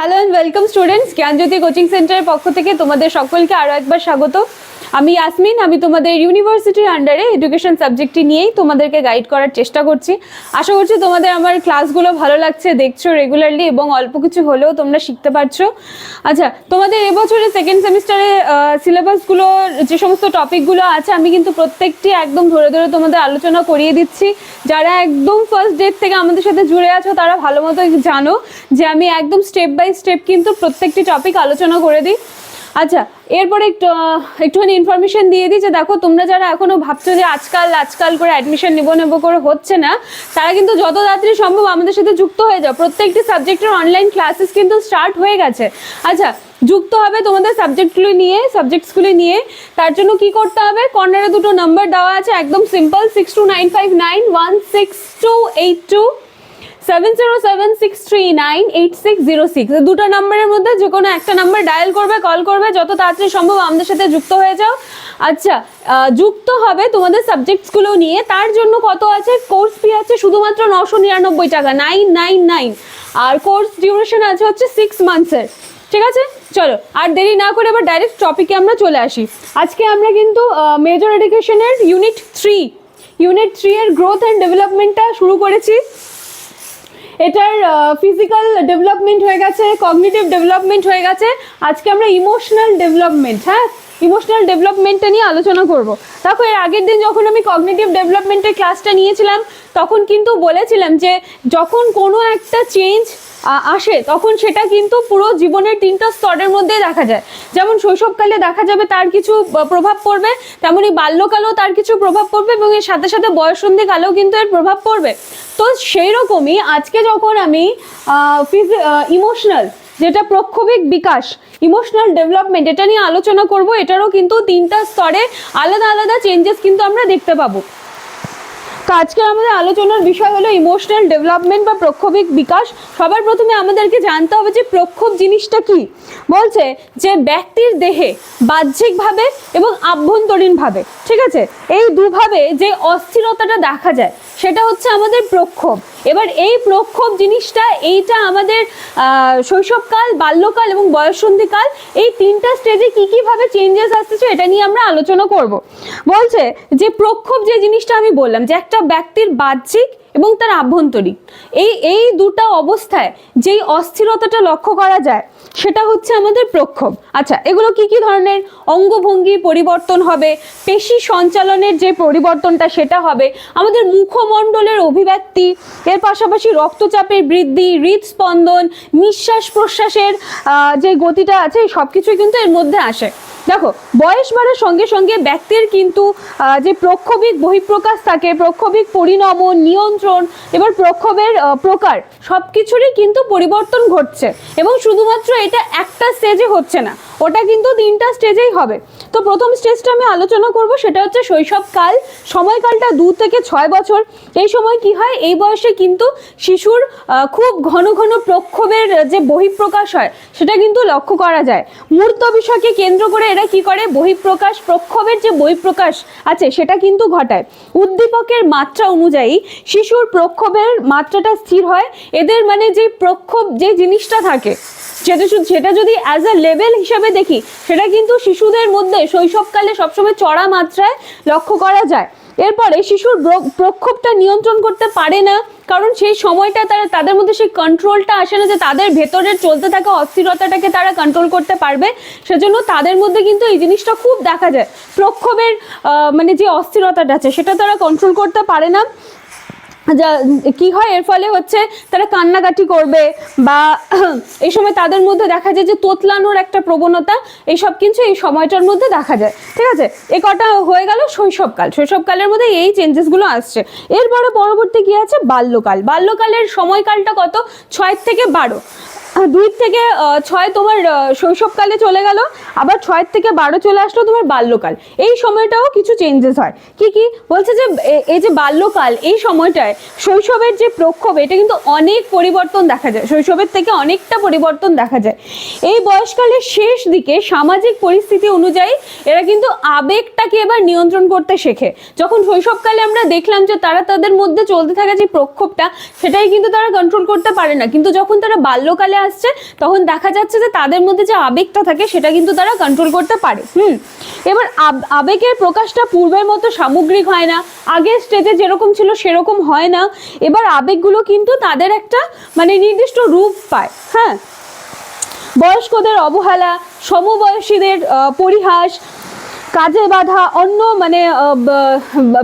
Hello and welcome students Gyanjyoti coaching সেন্টারের পক্ষ থেকে তোমাদের সকলকে আরও একবার স্বাগত। আমি ইয়াসমিন আমি তোমাদের ইউনিভার্সিটির আন্ডারে এডুকেশন সাবজেক্টটি নিয়েই তোমাদেরকে গাইড করার চেষ্টা করছি। আশা করছি তোমাদের আমার ক্লাসগুলো ভালো লাগছে, দেখছ রেগুলারলি এবং অল্প কিছু হলেও তোমরা শিখতে পারছ। আচ্ছা তোমাদের এবছরের সেকেন্ড সেমিস্টারে সিলেবাসগুলো যে সমস্ত টপিকগুলো আছে, আমি কিন্তু প্রত্যেকটি একদম ধরে ধরে তোমাদের আলোচনা করিয়ে দিচ্ছি। যারা একদম ফার্স্ট ডেট থেকে আমাদের সাথে জুড়ে আছো, তারা ভালো মতো জানো যে আমি একদম স্টেপ বাই স্টেপ কিন্তু প্রত্যেকটি টপিক আলোচনা করে দিই। আচ্ছা এরপরে একটু একটুখানি ইনফরমেশন দিয়ে দিই যে দেখো, তোমরা যারা এখনও ভাবছ যে আজকাল আজকাল করে অ্যাডমিশন নেব নেব করে হচ্ছে না, তারা কিন্তু যত তাড়াতাড়ি সম্ভব আমাদের সাথে যুক্ত হয়ে যাও। প্রত্যেকটি সাবজেক্টের অনলাইন ক্লাসেস কিন্তু স্টার্ট হয়ে গেছে। আচ্ছা যুক্ত হবে তোমাদের সাবজেক্টগুলি নিয়ে সাবজেক্টসগুলি নিয়ে। তার জন্য কি করতে হবে? কর্নারে দুটো নাম্বার দেওয়া আছে, একদম simple six two nine five nine one six two eight two seven zero seven six three nine eight six zero six দুটো নাম্বারের মধ্যে যে কোনো একটা নাম্বার ডায়াল করবে কল করবে, যত তাড়াতাড়ি সম্ভব আমাদের সাথে যুক্ত হয়ে যাও। আচ্ছা যুক্ত হবে তোমাদের সাবজেক্টসগুলো নিয়ে। তার জন্য কত আছে? কোর্স ফি আছে শুধুমাত্র নশো নিরানব্বই টাকা নাইন নাইন নাইন আর কোর্স ডিউরেশন আছে হচ্ছে সিক্স মান্থসের ঠিক আছে? চলো, আর দেরি না করে এবার ডাইরেক্ট টপিকে আমরা চলে আসি। আজকে আমরা কিন্তু মেজর এডুকেশনের ইউনিট থ্রি ইউনিট থ্রি এর গ্রোথ অ্যান্ড ডেভেলপমেন্টটা শুরু করেছি। এটার ফিজিক্যাল ডেভেলপমেন্ট হয়ে গেছে কগনিটিভ ডেভেলপমেন্ট হয়ে গেছে। আজকে আমরা ইমোশনাল ডেভেলপমেন্ট হ্যাঁ? ইমোশনাল ডেভেলপমেন্টটা নিয়ে আলোচনা করব। দেখো, এর আগের দিন যখন আমি কগনিটিভ ডেভেলপমেন্টের ক্লাসটা নিয়েছিলাম, তখন কিন্তু বলেছিলাম যে যখন কোনো একটা চেঞ্জ আসে, তখন সেটা কিন্তু পুরো জীবনের তিনটা স্তরের মধ্যে দেখা যায়। যেমন শৈশবকালে দেখা যাবে তার কিছু প্রভাব পড়বে, তেমনি বাল্যকালেও তার কিছু প্রভাব পড়বে এবং এর সাথে সাথে বয়সন্ধিকালেও কিন্তু এর প্রভাব পড়বে। তো সেই রকমই আজকে যখন আমি ইমোশনাল যেটা প্রক্ষোভিক বিকাশ ইমোশনাল ডেভেলপমেন্ট এটা নিয়ে আলোচনা করব, এটারও কিন্তু তিনটা স্তরে আলাদা আলাদা চেঞ্জেস কিন্তু আমরা দেখতে পাবো। তো আজকে আমাদের আলোচনার বিষয় হলো ইমোশনাল ডেভেলপমেন্ট বা প্রক্ষোভিক বিকাশ। সবার প্রথমে আমাদেরকে জানতে হবে যে প্রক্ষোভ জিনিসটা কি? বলছে যে ব্যক্তির দেহে বাহ্যিকভাবে এবং আভ্যন্তরীণভাবে, ঠিক আছে? এই দুভাবে যে অস্থিরতাটা দেখা যায়, সেটা হচ্ছে আমাদের প্রক্ষোভ। এবার এই প্রক্ষোভ জিনিসটা, এইটা আমাদের শৈশবকাল, বাল্যকাল এবং বয়সন্ধিকাল, এই তিনটা স্টেজে কি কীভাবে চেঞ্জেস আসতেছে এটা নিয়ে আমরা আলোচনা করব। বলছে যে প্রক্ষোভ যে জিনিসটা আমি বললাম, যে একটা ব্যক্তির বাহ্যিক এবং তার আভ্যন্তরীণ। এই এই দুটো অবস্থায় যেই অস্থিরতাটা লক্ষ্য করা যায়, সেটা হচ্ছে আমাদের প্রক্ষোভ। আচ্ছা এগুলো কি কি ধরনের অঙ্গভঙ্গি পরিবর্তন হবে? পেশি সঞ্চালনের যে পরিবর্তনটা, সেটা হবে। আমাদের মুখমণ্ডলের অভিব্যক্তি, এর পাশাপাশি রক্তচাপের বৃদ্ধি, হৃদস্পন্দন, নিঃশ্বাস প্রশ্বাসের যে গতিটা আছে সব কিছুই কিন্তু এর মধ্যে আসে। দেখো, বয়স বাড়ার সঙ্গে সঙ্গে ব্যক্তির কিন্তু যে প্রক্ষোভিক বহিঃপ্রকাশ থাকে, প্রক্ষোভিক পরিণমন নিয়ন্ত্রণ এবার প্রক্ষোভের প্রকার সব কিছুরই কিন্তু পরিবর্তন ঘটছে। এবং শুধুমাত্র এটা একটা স্টেজে হচ্ছে না, ওটা কিন্তু তিনটা স্টেজেই হবে। তো প্রথম স্টেজটা আমি আলোচনা করব, সেটা হচ্ছে শৈশবকাল, সময়কালটা দু থেকে ছয় বছর। এই সময় কি হয়, এই বয়সে কিন্তু শিশুর খুব ঘন ঘন প্রক্ষোভের যে বহিঃপ্রকাশ হয়, সেটা কিন্তু লক্ষ্য করা যায়। মূর্ত বিষয়কে কেন্দ্র করে এরা কি করে, বহিঃপ্রকাশ, প্রক্ষোভের যে বহিঃপ্রকাশ আছে, সেটা কিন্তু ঘটায়। উদ্দীপকের মাত্রা অনুযায়ী শিশুর প্রক্ষোভের মাত্রাটা স্থির হয়। এদের মানে যে প্রক্ষোভ যে জিনিসটা থাকে, সেটা সেটা যদি অ্যাজ আ লেভেল হিসাবে দেখি, সেটা কিন্তু শিশুদের মধ্যে শৈশবকালে সবসময় চড়া মাত্রায় লক্ষ্য করা যায়। এরপরে শিশুর প্রক্ষোভটা নিয়ন্ত্রণ করতে পারে না, কারণ সেই সময়টা তারা, তাদের মধ্যে সেই কন্ট্রোলটা আসে না যে তাদের ভেতরের চলতে থাকা অস্থিরতাটাকে তারা কন্ট্রোল করতে পারবে। সেজন্য তাদের মধ্যে কিন্তু এই জিনিসটা খুব দেখা যায়। প্রক্ষোভের মানে যে অস্থিরতাটা আছে, সেটা তারা কন্ট্রোল করতে পারে না। যা, কি হয়? এর ফলে হচ্ছে তারা কান্নাকাটি করবে বা এই সময় তাদের মধ্যে দেখা যায় যে তোতলানোর একটা প্রবণতা, এইসব কিন্তু এই সময়টার মধ্যে দেখা যায়। ঠিক আছে? এ কটা হয়ে গেল শৈশবকাল। শৈশবকালের মধ্যে এই চেঞ্জেসগুলো আসছে। এরপরে পরবর্তী কি আছে? বাল্যকাল। বাল্যকালের সময়কালটা কত? ছয় থেকে বারো। দুই থেকে ছয় তোমার শৈশবকালে চলে গেল, আবার ছয় থেকে বারো চলে আসলো তোমার বাল্যকাল। এই সময়টাও কিছু চেঞ্জেস হয়। কি কি? বলছে যে এই যে বাল্যকাল, এই সময়টায় শৈশবের যে প্রক্ষোভ, এটা কিন্তু অনেক পরিবর্তন দেখা যায়। শৈশবের থেকে অনেকটা পরিবর্তন দেখা যায়। এই বয়সকালের শেষ দিকে সামাজিক পরিস্থিতি অনুযায়ী এরা কিন্তু আবেগটাকে এবার নিয়ন্ত্রণ করতে শেখে। যখন শৈশবকালে আমরা দেখলাম যে তারা তাদের মধ্যে চলতে থাকা যে প্রক্ষোভটা, সেটাই কিন্তু তারা কন্ট্রোল করতে পারে না। কিন্তু যখন তারা বাল্যকালে আসছে, তখন দেখা যাচ্ছে যে তাদের মধ্যে যে আবেগটা থাকে সেটা কিন্তু তারা কন্ট্রোল করতে পারে। হুম, এবার আবেগের প্রকাশটা পূর্বের মতো সামগ্রিক হয় না, আগের স্টেজে যেরকম ছিল সেরকম হয় না। এবার আবেগগুলো কিন্তু তাদের একটা মানে নির্দিষ্ট রূপ পায় হ্যাঁ। বয়স্কদের অবহেলা, সমবয়সীদের পরিহাস কাজে বাধা, অন্য মানে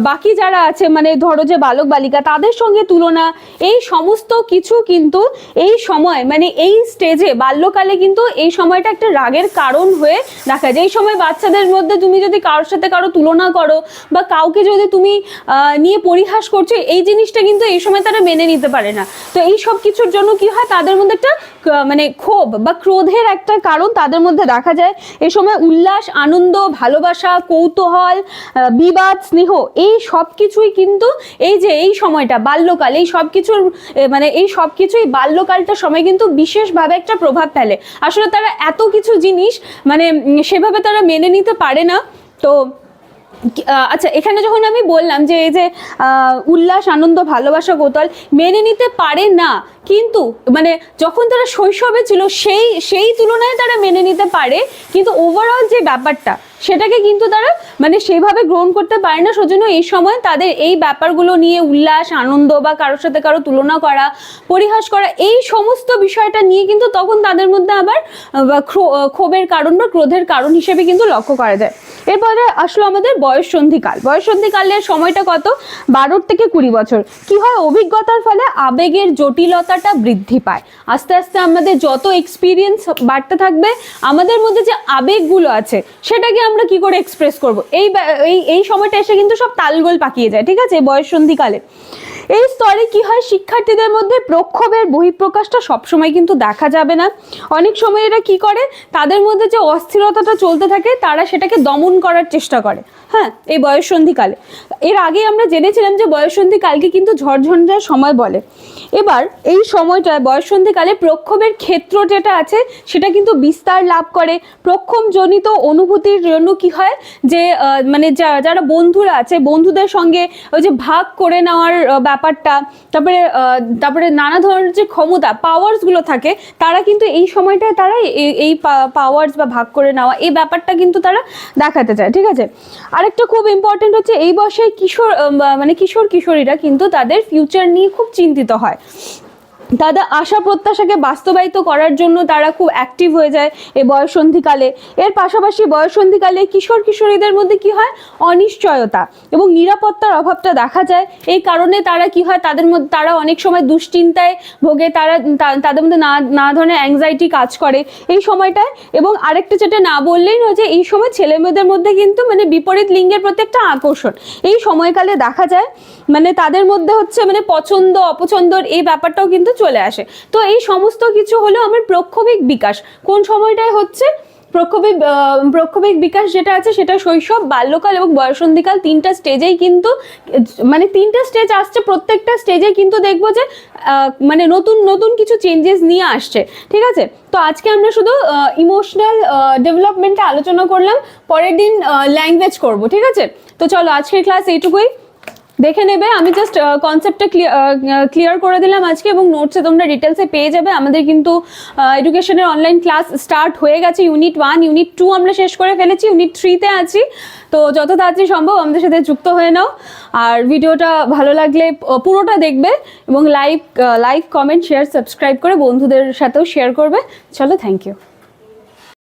বাকি যারা আছে মানে ধরো যে বালক বালিকা, তাদের সঙ্গে তুলনা, এই সমস্ত কিছু কিন্তু এই সময় মানে এই স্টেজে বাল্যকালে কিন্তু এই সময়টা একটা রাগের কারণ হয়ে দেখা যায়। এই সময় বাচ্চাদের মধ্যে তুমি যদি কারোর সাথে কারও তুলনা করো, বা কাউকে যদি তুমি নিয়ে পরিহাস করছ, এই জিনিসটা কিন্তু এই সময় তারা মেনে নিতে পারে না। তো এই সব কিছুর জন্য কি হয়, তাদের মধ্যে একটা মানে ক্ষোভ বা ক্রোধের একটা কারণ তাদের মধ্যে দেখা যায়। এই সময় উল্লাস, আনন্দ, ভালোবাসা কৌতূহল বিবাদ, স্নেহ, এই সব কিছুই কিন্তু এই যে এই সময়টা, বাল্যকাল, এই সব কিছুর মানে এই সব কিছুই বাল্যকালটার সময় কিন্তু বিশেষভাবে একটা প্রভাব ফেলে। আসলে তারা এত কিছু জিনিস মানে সেভাবে তারা মেনে নিতে পারে না। তো আচ্ছা এখানে যখন আমি বললাম যে এই যে উল্লাস, আনন্দ, ভালোবাসা কোতল মেনে নিতে পারে না, কিন্তু মানে যখন তারা শৈশবে ছিল, সেই সেই তুলনায় তারা মেনে নিতে পারে, কিন্তু ওভারঅল যে ব্যাপারটা, সেটাকে কিন্তু তারা মানে সেইভাবে গ্রহণ করতে পারে না। সেজন্য এই সময় তাদের এই ব্যাপারগুলো নিয়ে উল্লাস, আনন্দ বা কারোর সাথে কারও তুলনা করা, পরিহাস করা, এই সমস্ত বিষয়টা নিয়ে কিন্তু তখন তাদের মধ্যে আবার ক্ষোভের কারণ বা ক্রোধের কারণ হিসেবে কিন্তু লক্ষ্য করা যায়। এরপরে আসলো আমাদের বয়স সন্ধিকাল বয়স সন্ধিকালের সময়টা কত? বারো থেকে কুড়ি বছর। কি হয়? অভিজ্ঞতার ফলে আবেগের জটিলতাটা বৃদ্ধি পায়। আস্তে আস্তে আমাদের যত এক্সপিরিয়েন্স বাড়তে থাকবে, আমাদের মধ্যে যে আবেগগুলো আছে, সেটাকে আমরা কি করে এক্সপ্রেস করব? এই এই এই সময়টা এসে কিন্তু সব তালগোল পাকিয়ে যায়, ঠিক আছে? বয়স সন্ধিকালে এই স্তরে কি হয়? শিক্ষার্থীদের মধ্যে প্রক্ষোভের বহিঃপ্রকাশটা সবসময় কিন্তু দেখা যাবে না। অনেক সময় এরা কি করে? তাদের মধ্যে যে অস্থিরতাটা চলতে থাকে, তারা সেটাকে দমন করার চেষ্টা করে। হ্যাঁ এই বয়ঃসন্ধিকালে। এর আগে আমরা জেনেছিলাম যে বয়ঃসন্ধিকালকে কিন্তু ঝড়ঝঞ্ঝার সময় বলে। এবার এই সময়টায় বয়ঃসন্ধিকালে প্রক্ষোভের ক্ষেত্র যেটা আছে, সেটা কিন্তু বিস্তার লাভ করে। প্রক্ষোভজনিত অনুভূতির জন্য কি হয়? যে মানে যারা বন্ধুরা আছে, বন্ধুদের সঙ্গে ওই যে ভাগ করে নেওয়ার ব্যাপারটা, তারপরে তারপরে নানা ধরনের যে ক্ষমতা পাওয়ার্সগুলো থাকে, তারা কিন্তু এই সময়টায় তারা এই- এই পাওয়ার্স বা ভাগ করে নেওয়া, এই ব্যাপারটা কিন্তু তারা দেখাতে চায়, ঠিক আছে? আরেকটা খুব ইম্পর্টেন্ট হচ্ছে, এই বয়সে কিশোর মানে কিশোর কিশোরীরা কিন্তু তাদের ফিউচার নিয়ে খুব চিন্তিত হয়। তাদের আশা প্রত্যাশাকে বাস্তবায়িত করার জন্য তারা খুব অ্যাক্টিভ হয়ে যায় এই বয়সন্ধিকালে। এর পাশাপাশি বয়সন্ধিকালে কিশোর কিশোরীদের মধ্যে কি হয়? অনিশ্চয়তা এবং নিরাপত্তার অভাবটা দেখা যায়। এই কারণে তারা কি হয়? তাদের মধ্যে, তারা অনেক সময় দুশ্চিন্তায় ভোগে, তারা তাদের মধ্যে না নানা ধরনের অ্যাংজাইটি কাজ করে। এই সময়টায় এবং আরেকটা যেটা না বললেই নয় যে, এই সময় ছেলে মেয়েদের মধ্যে কিন্তু মানে বিপরীত লিঙ্গের প্রতি একটা আকর্ষণ। এই সময়কালে দেখা যায় মানে তাদের মধ্যে হচ্ছে মানে পছন্দ, অপছন্দর এই ব্যাপারটাও কিন্তু চলে আসে। তো এই সমস্ত কিছু হলো আমার প্রক্ষোভিক বিকাশ। কোন সময়টায় হচ্ছে? প্রক্ষোভিক প্রক্ষোভিক বিকাশ যেটা আছে সেটা শৈশব, বাল্যকাল এবং বয়সন্ধিকাল তিনটা স্টেজেই কিন্তু মানে তিনটা স্টেজ আসছে, প্রত্যেকটা স্টেজে কিন্তু দেখব যে মানে নতুন নতুন কিছু চেঞ্জেস নিয়ে আসছে। ঠিক আছে? তো আজকে আমরা শুধু ইমোশনাল ডেভেলপমেন্টে আলোচনা করলাম, পরের দিন ল্যাঙ্গুয়েজ করব। ঠিক আছে? তো চলো আজকের ক্লাস এইটুকুই। দেখে নেবে। আমি জাস্ট কনসেপ্টটা ক্লিয়ার করে দিলাম আজকে এবং নোটসে তোমরা ডিটেলসে পেয়ে যাবে। আমাদের কিন্তু এডুকেশনের অনলাইন ক্লাস স্টার্ট হয়ে গেছে ইউনিট ওয়ান ইউনিট টু আমরা শেষ করে ফেলেছি ইউনিট থ্রিতে আছি। তো যত তাড়াতাড়ি সম্ভব আমাদের সাথে যুক্ত হয়ে নাও। আর ভিডিওটা ভালো লাগলে পুরোটা দেখবে এবং like like comment share subscribe করে বন্ধুদের সাথেও শেয়ার করবে। চলো থ্যাংক ইউ